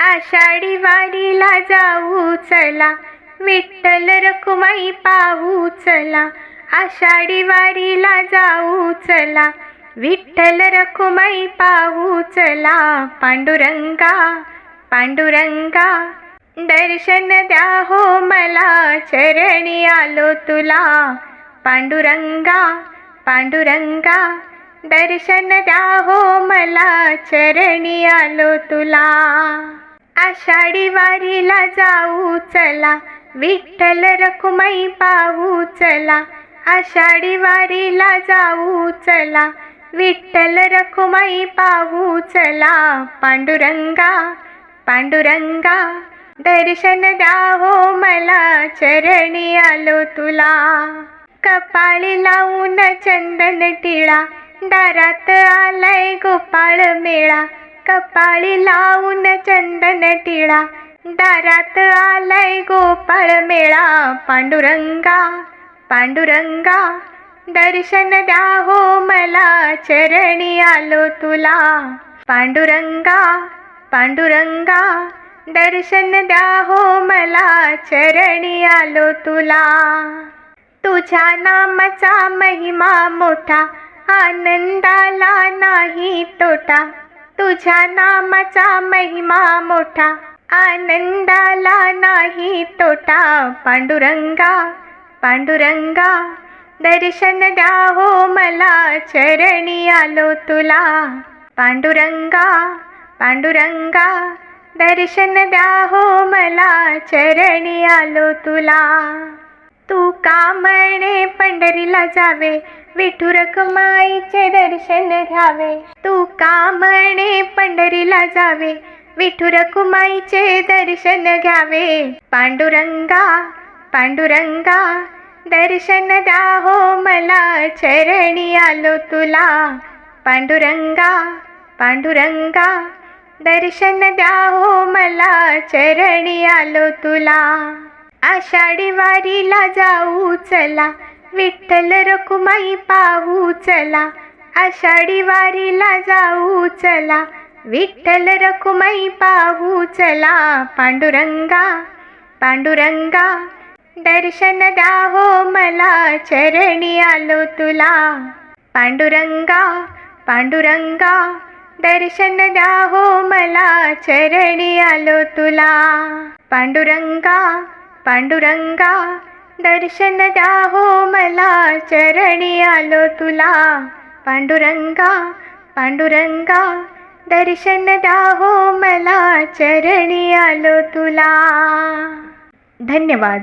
आषाढी वारीला जाऊ चला विठ्ठल रखुमाई पाहू चला. आषाढी वारीला जाऊ चला विठ्ठल रखुमाई पाहू चला. पांडुरंगा पांडुरंगा दर्शन द्या हो मला चरणी आलो तुला. पांडुरंगा पांडुरंगा दर्शन द्या हो मला चरणी आलो तुला. आषाढी वारीला जाऊ चला विठ्ठल रखुमाई पाहू चला. आषाढी वारीला जाऊ चला विठ्ठल रखुमाई पाहू चला. पांडुरंगा पांडुरंगा दर्शन द्या हो मला चरणी आलो तुला. कपाळी लावून चंदन टिळा दारात आलाय गोपाळ मेळा. कपाळी लावून चंदन टिळा दारात आलाय गोपाळ मेळा. पांडुरंगा पांडुरंगा दर्शन द्या हो मला. चरणी आलो तुला. पांडुरंगा पांडुरंगा दर्शन द्या हो मला. चरणी आलो तुला. तुझ्या नामाचा महिमा मोठा. आनंदाला नाही तोटा. तुझ्या नामाचा महिमा मोठा. आनंदाला नाही तोटा. पांडुरंगा पांडुरंगा दर्शन द्या हो मला. चरणी आलो तुला. पांडुरंगा पांडुरंगा दर्शन द्या हो मला. चरणी आलो तुला. तू का म्हणे पंढरीला जावे. विठू रखमाईचे दर्शन घ्यावे. तू का म्हणे पंढरीला जावे. विठुरकुमाईचे दर्शन घ्यावे. पांडुरंगा पांडुरंगा दर्शन द्या हो मला. चरणी आलो तुला. पांडुरंगा पांडुरंगा दर्शन द्या हो मला. चरणी आलो तुला. आषाढी वारीला जाऊ चला. विठ्ठल रखुमाई पाहू चला. आषाढी वारीला जाऊ चला. विठ्ठल रखुमाई पाहू चला पांडुरंगा पांडुरंगा दर्शन द्या हो मला चरणी आलो तुला. पांडुरंगा पांडुरंगा दर्शन द्या हो मला चरणी आलो तुला. पांडुरंगा पांडुरंगा दर्शन द्या हो मला चरणी आलो तुला. पांडुरंगा पांडुरंगा दर्शन दाहो मला चरणी आलो तुला. धन्यवाद.